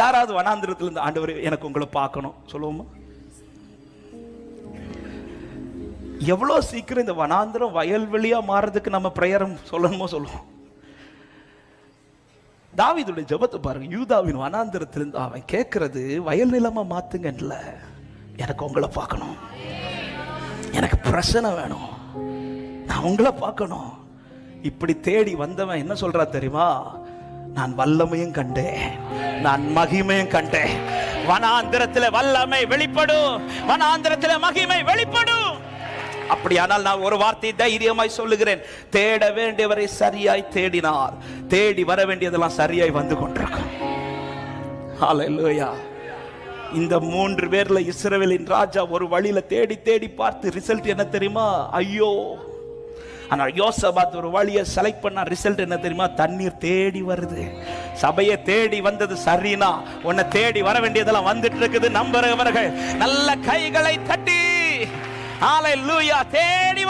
யாராவது வனாந்திரத்துல இருந்து ஆண்டவர் எனக்கு உங்களை பார்க்கணும். சொல்லுவோமா? எவ்வளோ சீக்கிரம் இந்த வனாந்திரம் வயல்வெளியா மாறதுக்கு நம்ம பிரேயரம் சொல்லணுமோ சொல்லுவோம். தாவிதுடைய ஜபத்தை பாருங்க. யூதாவின் வனாந்திரத்திலிருந்து அவன் கேட்கறது வயல் நிலமா மாத்துங்கன்ல எனக்கு உங்களை பார்க்கணும். எனக்கு பிரச்சனை வேணும். நான் உங்களை பார்க்கணும். இப்படி தேடி வந்தவன் என்ன சொல்றா தெரியுமா? நான் வல்லமையும் கண்டேன். நான் மகிமையும் கண்டேன். வனாந்திரத்தில் வல்லமை வெளிப்படும். வனாந்திரத்தில் மகிமை வெளிப்படும். அப்படியானால் நான் ஒரு வார்த்தை தைரியமாய் சொல்லுகிறேன். தேட வேண்டியவரை சரியாய் தேடினார் தேடி வர வேண்டியதெல்லாம் சரியாய் வந்து கொண்டிருக்கும். ஹalleluya இந்த மூன்று பேர்ல இஸ்ரவேலின் ராஜா ஒரு வழியில தேடி தேடி பார்த்து ரிசல்ட் என்ன தெரியுமா? ஐயோ! ஆனால் யோசபாத் ஒரு வழியை செலக்ட் பண்ண ரிசல்ட் என்ன தெரியுமா? தண்ணீர் தேடி வருது. சபையை தேடி வந்தது சரினா உன்னை தேடி வர வேண்டியதெல்லாம் வந்துட்டு இருக்குது. நம்புறவர்கள் நல்ல கைகளை தட்டி ஆலை லூயா தேடி